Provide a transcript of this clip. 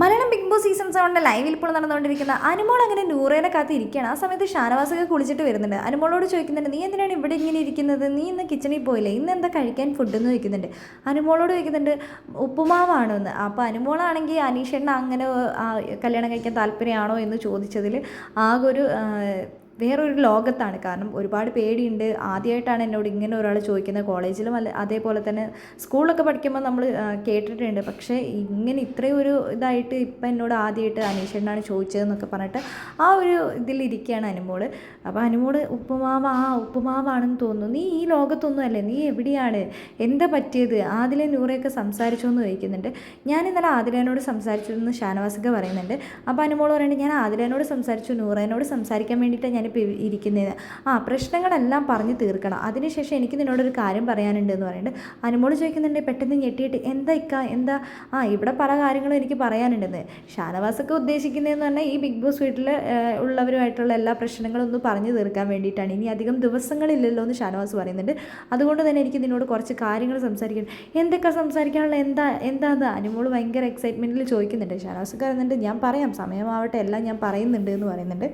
Malayalam big boss season സെവന്റെ ലൈവിൽ ഇപ്പോൾ നടന്നുകൊണ്ടിരിക്കുന്ന അനുമോൾ അങ്ങനെ നൂറേനെ കാത്ത് ഇരിക്കുകയാണ്. ആ സമയത്ത് ഷാനവാസൊക്കെ കുളിച്ചിട്ട് വരുന്നുണ്ട്. അനുമോളോട് ചോദിക്കുന്നുണ്ട് നീ എന്തിനാണ് ഇവിടെ ഇങ്ങനെ ഇരിക്കുന്നത്? നീ ഇന്ന് കിച്ചണിൽ പോയില്ലേ? ഇന്ന് എന്താ കഴിക്കാൻ ഫുഡ് എന്ന് ചോദിക്കുന്നുണ്ട്. അനുമോളോട് ചോദിക്കുന്നുണ്ട് ഉപ്പുമാവാണോ എന്ന്? അപ്പോൾ അനുമോളാണെങ്കിൽ അനീഷേട്ടൻ അങ്ങനെ കല്യാണം കഴിക്കാൻ താല്പര്യമാണോ എന്ന് ചോദിച്ചതിൽ ആകെ ഒരു വേറൊരു ലോകത്താണ്. കാരണം ഒരുപാട് പേടിയുണ്ട്. ആദ്യമായിട്ടാണ് എന്നോട് ഇങ്ങനെ ഒരാൾ ചോദിക്കുന്നത്. കോളേജിലും അല്ല അതേപോലെ തന്നെ സ്കൂളിലൊക്കെ പഠിക്കുമ്പോൾ നമ്മൾ കേട്ടിട്ടുണ്ട്. പക്ഷേ ഇങ്ങനെ ഇത്രയും ഒരു ഇതായിട്ട് ഇപ്പം എന്നോട് ആദ്യമായിട്ട് അനീഷേട്ടനാണ് ചോദിച്ചതെന്നൊക്കെ പറഞ്ഞിട്ട് ആ ഒരു ഇതിലിരിക്കുകയാണ് അനുമോൾ. അപ്പോൾ അനുമോൾ ഉപ്പുമാവ് ആ ഉപ്പുമാവാണെന്ന് തോന്നുന്നു. നീ ഈ ലോകത്തൊന്നും അല്ലേ? നീ എവിടെയാണ്? എന്താ പറ്റിയത്? ആദിലെ നൂറയൊക്കെ സംസാരിച്ചോ എന്ന് ചോദിക്കുന്നുണ്ട്. ഞാൻ ഇന്നലെ ആദിലേനോട് സംസാരിച്ചു എന്ന് ഷാനവാസിക പറയുന്നുണ്ട്. അപ്പോൾ അനുമോൾ പറയുന്നുണ്ട് ഞാൻ ആദിലേനോട് സംസാരിച്ചു. നൂറേനോട് സംസാരിക്കാൻ വേണ്ടിയിട്ടാണ് ഞാനിപ്പോൾ ഇരിക്കുന്നത് ആ പ്രശ്നങ്ങളെല്ലാം പറഞ്ഞ് തീർക്കണം. അതിനുശേഷം എനിക്ക് നിന്നോടൊരു കാര്യം പറയാനുണ്ട് എന്ന് പറയുന്നുണ്ട്. അനുമോൾ ചോദിക്കുന്നുണ്ട് പെട്ടെന്ന് ഞെട്ടിയിട്ട് എന്താ ഇക്ക എന്താ? ആ ഇവിടെ പല കാര്യങ്ങളും എനിക്ക് പറയാനുണ്ടെന്ന്. ഷാനവാസൊക്കെ ഉദ്ദേശിക്കുന്നതെന്ന് പറഞ്ഞാൽ ഈ ബിഗ് ബോസ് വീട്ടിൽ ഉള്ളവരുമായിട്ടുള്ള എല്ലാ പ്രശ്നങ്ങളും ഒന്ന് പറഞ്ഞു തീർക്കാൻ വേണ്ടിയിട്ടാണ്. ഇനി അധികം ദിവസങ്ങളില്ലല്ലോ എന്ന് ഷാനവാസ് പറയുന്നുണ്ട്. അതുകൊണ്ട് തന്നെ എനിക്ക് നിന്നോട് കുറച്ച് കാര്യങ്ങൾ സംസാരിക്കണം എന്തൊക്കെ സംസാരിക്കാനുള്ള എന്താ എന്താ അത് അനുമോൾ ഭയങ്കര എക്സൈറ്റ്മെന്റിൽ ചോദിക്കുന്നുണ്ട്. ഷാനവാസ് പറയുന്നുണ്ട് ഞാൻ പറയാം സമയമാവട്ടെ എല്ലാം ഞാൻ പറയുന്നുണ്ട് എന്ന് പറയുന്നുണ്ട്.